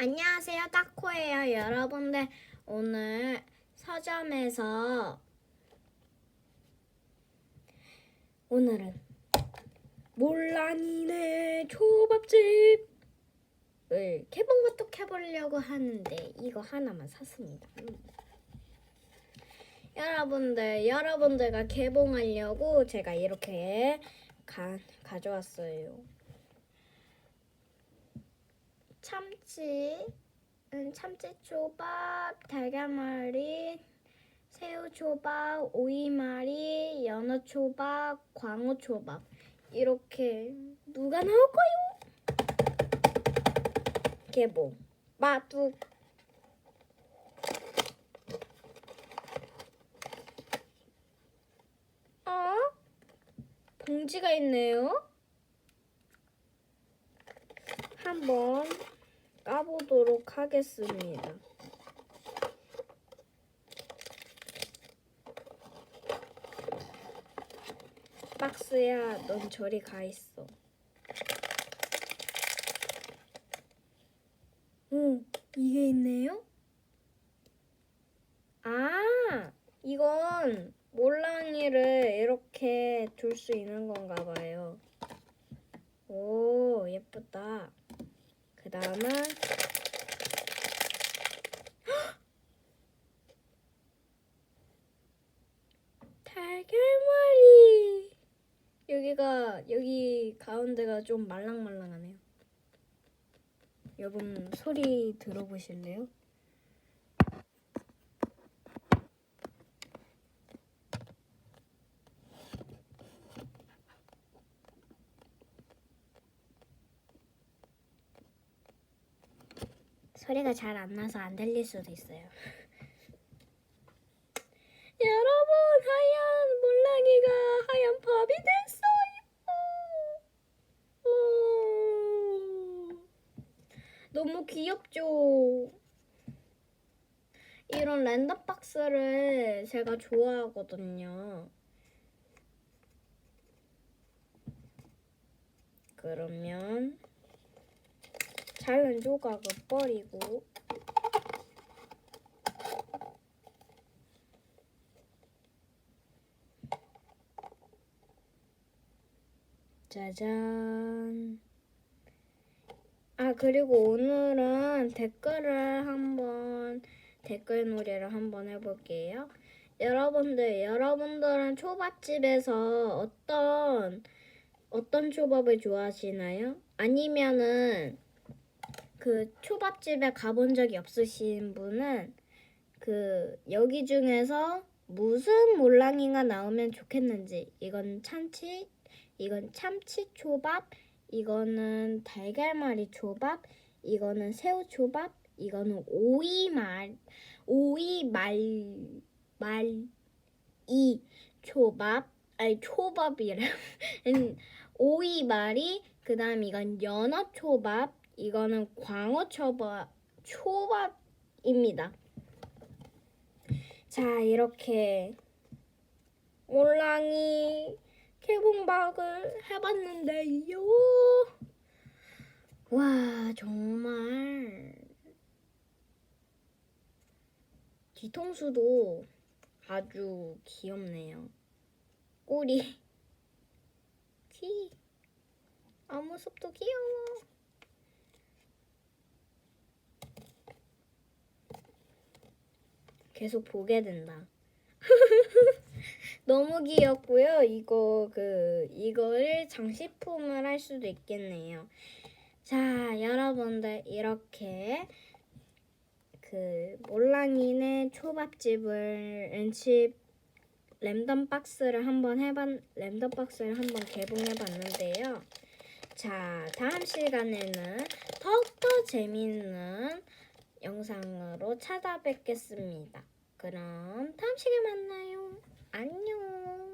안녕하세요, 타코예요. 여러분들 오늘 서점에서 오늘은 몰랑이네 초밥집을 개봉부터 해보려고 하는데 이거 하나만 샀습니다. 음. 여러분들, 여러분들과 개봉하려고 제가 이렇게 가, 가져왔어요. 참치, 음, 참치 초밥, 달걀말이, 새우 초밥, 오이말이, 연어 초밥, 광어 초밥 이렇게 누가 나올까요? 개봉 마둑 어? 봉지가 있네요. 한번 까보도록 하겠습니다. 박스야, 넌 저리 가 있어. 오, 이게 있네요? 아, 이건 몰랑이를 이렇게 둘 수 있는 건가 봐요. 오, 예쁘다. 그 다음은 달걀말이 여기가 여기 가운데가 좀 말랑말랑하네요. 여러분 소리 들어보실래요? 소리가 잘 안 나서 안 들릴 수도 있어요. 여러분, 하얀 몰랑이가 하얀 밥이 됐어요. 오. 너무 귀엽죠? 이런 랜덤 박스를 제가 좋아하거든요. 그러면 잘른 조각을 버리고 짜잔. 아, 그리고 오늘은 댓글을 한번, 댓글 놀이를 한번 해볼게요. 여러분들, 여러분들은 초밥집에서 어떤, 어떤 초밥을 좋아하시나요? 아니면은, 그 초밥집에 가본 적이 없으신 분은, 그, 여기 중에서 무슨 몰랑이가 나오면 좋겠는지, 이건 참치, 이건 참치 초밥, 이거는 달걀말이 초밥, 이거는 새우 초밥, 이거는 오이 말, 오이 말, 말 이 초밥, 아니 초밥이래. 오이 말이, 그 다음 이건 연어 초밥, 이거는 광어 초밥, 초밥입니다. 자, 이렇게 올랑이 개봉박을 해봤는데요. 와, 정말 뒤통수도 아주 귀엽네요. 꼬리, 귀, 앞모습도 귀여워. 계속 보게 된다. 너무 귀엽고요. 이거 그 이거를 장식품을 할 수도 있겠네요. 자, 여러분들 이렇게 그 몰랑이네 초밥집을 엔칩 랜덤 박스를 한번 해봤 랜덤 박스를 한번 개봉해 봤는데요. 자, 다음 시간에는 더욱더 재밌는 영상으로 찾아뵙겠습니다. 그럼 다음 시간에 만나요. 안녕.